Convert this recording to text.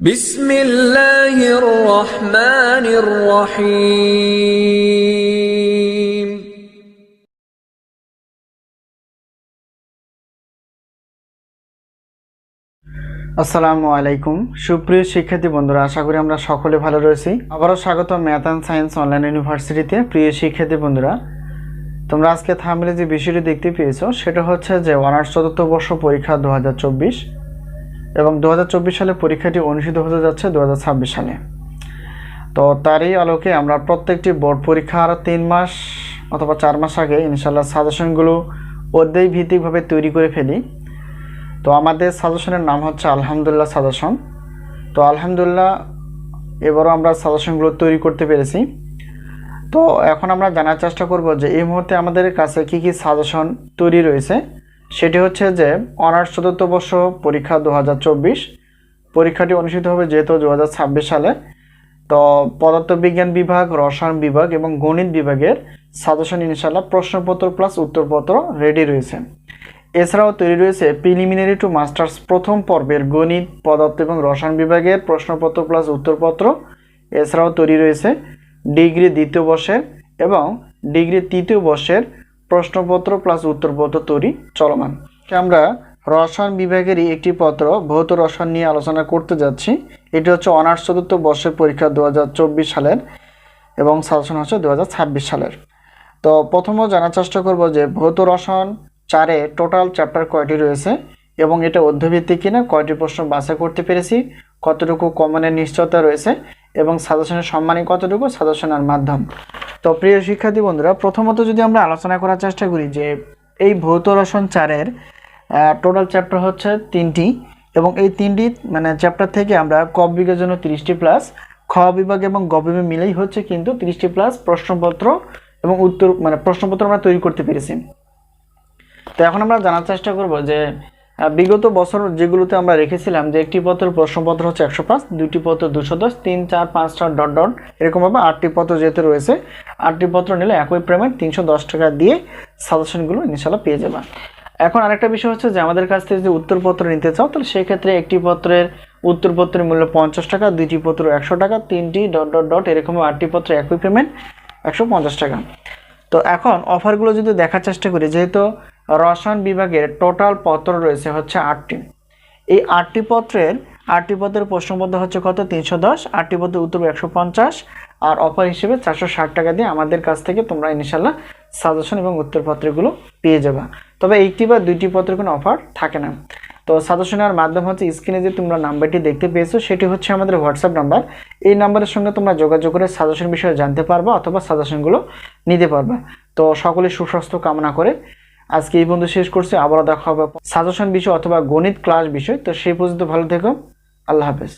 بسم الله الرحمن الرحيم আসসালামু আলাইকুম সুপ্রিয় শিক্ষার্থী বন্ধুরা আশা করি আমরা সকলে ভালো রয়েছি আবারও স্বাগত ম্যাথ অ্যান্ড সায়েন্স অনলাইন ইউনিভার্সিটিতে প্রিয় শিক্ষার্থী বন্ধুরা তোমরা আজকে থামলে যে বিষয়টি দেখতে পেয়েছো সেটা হচ্ছে যে অনার্স চতুর্থ বর্ষ পরীক্ষা দু এবং দু হাজার চব্বিশ সালে পরীক্ষাটি অনুষ্ঠিত হতে যাচ্ছে দু হাজার ছাব্বিশ সালে। তো তারই আলোকে আমরা প্রত্যেকটি বোর্ড পরীক্ষার তিন মাস অথবা চার মাস আগে ইনশাল্লাহ সাজেশনগুলো অধ্যায় ভিত্তিকভাবে তৈরি করে ফেলি। তো আমাদের সাজেশনের নাম হচ্ছে আলহামদুলিল্লাহ সাজেশন। তো আলহামদুলিল্লাহ এবারও আমরা সাজেশনগুলো তৈরি করতে পেরেছি। তো এখন আমরা জানার চেষ্টা করব যে এই মুহূর্তে আমাদের কাছে কি কি সাজেশন তৈরি রয়েছে। সেটি হচ্ছে যে অনার্স চতুর্থ বর্ষ পরীক্ষা দু হাজার চব্বিশ। পরীক্ষাটি অনুষ্ঠিত হবে যেহেতু দু হাজার ছাব্বিশ সালে। তো পদার্থবিজ্ঞান বিভাগ, রসায়ন বিভাগ এবং গণিত বিভাগের সাজেশন ইনশাল্লাহ প্রশ্নপত্র প্লাস উত্তরপত্র রেডি রয়েছে। এছাড়াও তৈরি রয়েছে প্রিলিমিনারি টু মাস্টার্স প্রথম পর্বের গণিত, পদার্থ এবং রসায়ন বিভাগের প্রশ্নপত্র প্লাস উত্তরপত্র। এছাড়াও তৈরি রয়েছে ডিগ্রি দ্বিতীয় বর্ষের এবং ডিগ্রি তৃতীয় বর্ষের প্রশ্নপত্র প্লাস উত্তরপত্র তৈরি চলমান। আমরা রসায়ন বিভাগেরই একটি পত্র, ভৌত রসায়ন নিয়ে আলোচনা করতে যাচ্ছি। এটি হচ্ছে অনার্স চতুর্থ বর্ষের পরীক্ষা দু হাজার চব্বিশ সালের এবং সাজেশন হচ্ছে দু হাজার ছাব্বিশ সালের। তো প্রথমত জানার চেষ্টা করব যে ভৌত রসায়ন চারে টোটাল চ্যাপ্টার কয়টি রয়েছে এবং এটা অধ্যভিত্তিক কিনা, কয়টি প্রশ্ন বাছাই করতে পেরেছি, কতটুকু কমনের নিশ্চয়তা রয়েছে এবং সাজেশনের সম্মানী কতটুকু, সাজেশনের মাধ্যম। তো প্রিয় শিক্ষার্থী বন্ধুরা, প্রথমত যদি আমরা আলোচনা করার চেষ্টা করি যে এই ভৌত রসায়ন চারের টোটাল চ্যাপ্টার হচ্ছে তিনটি এবং এই তিনটি মানে চ্যাপ্টার থেকে আমরা ক বিভাগের জন্য তিরিশটি প্লাস খ বিভাগ এবং গ বিভাগ মিলেই হচ্ছে কিন্তু তিরিশটি প্লাস প্রশ্নপত্র এবং উত্তর মানে প্রশ্নপত্র আমরা তৈরি করতে পেরেছি। তো এখন আমরা জানার চেষ্টা করব যে বিগত বছর যেগুলোতে আমরা রেখেছিলাম যে একটি পত্র প্রশ্নপত্র হচ্ছে একশো পাঁচ দুইটি পত্র দুশো দশ, তিন চার পাঁচ চার ডট ডট এরকমভাবে আটটি পত্র যেহেতু রয়েছে আটটি পত্র নিলে একই পেমেন্ট তিনশো দশ টাকা দিয়ে সাজেশনগুলো ইনশাল্লাহ পেয়ে যাবা এখন আরেকটা বিষয় হচ্ছে যে আমাদের কাছ থেকে যদি উত্তরপত্র নিতে চাও, তাহলে সেক্ষেত্রে একটি পত্রের উত্তরপত্রের মূল্য পঞ্চাশ টাকা, দুইটি পত্র একশো টাকা, তিনটি ডট ডট ডট এরকম আটটি পত্র একই পেমেন্ট একশো পঞ্চাশ টাকা। তো এখন অফারগুলো যদি দেখার চেষ্টা করি, যেহেতু রসায়ন বিভাগের টোটাল পত্র রয়েছে হচ্ছে আটটি। এই আটটি পত্রের আটটি পত্রের প্রশ্নপত্র হচ্ছে কত? তিনশো দশ, আটটি পত্রের উত্তর একশো পঞ্চাশ আর অফার হিসেবে চারশো ষাট টাকা দিয়ে আমাদের কাছ থেকে তোমরা ইনশাল্লাহ সাজেশন এবং উত্তরপত্রগুলো পেয়ে যাবে। তবে একটি বা দুইটি পত্রের কোনো অফার থাকে না। তো সাজেশনের মাধ্যম হচ্ছে স্ক্রিনে যে তোমরা নাম্বারটি দেখতে পেয়েছ, সেটি হচ্ছে আমাদের হোয়াটসঅ্যাপ নাম্বার এই নাম্বারের সঙ্গে তোমরা যোগাযোগ করে সাজেশন বিষয়ে জানতে পারবা অথবা সাজেশনগুলো নিতে পারবা। তো সকলে সুস্বাস্থ্য কামনা করে আজকে এই পর্যন্ত শেষ করছি। আবারও দেখা হবে সাজেশন বিষয় অথবা গণিত ক্লাস বিষয়। তো সেই পর্যন্ত ভালো থেকো। আল্লাহ হাফেজ।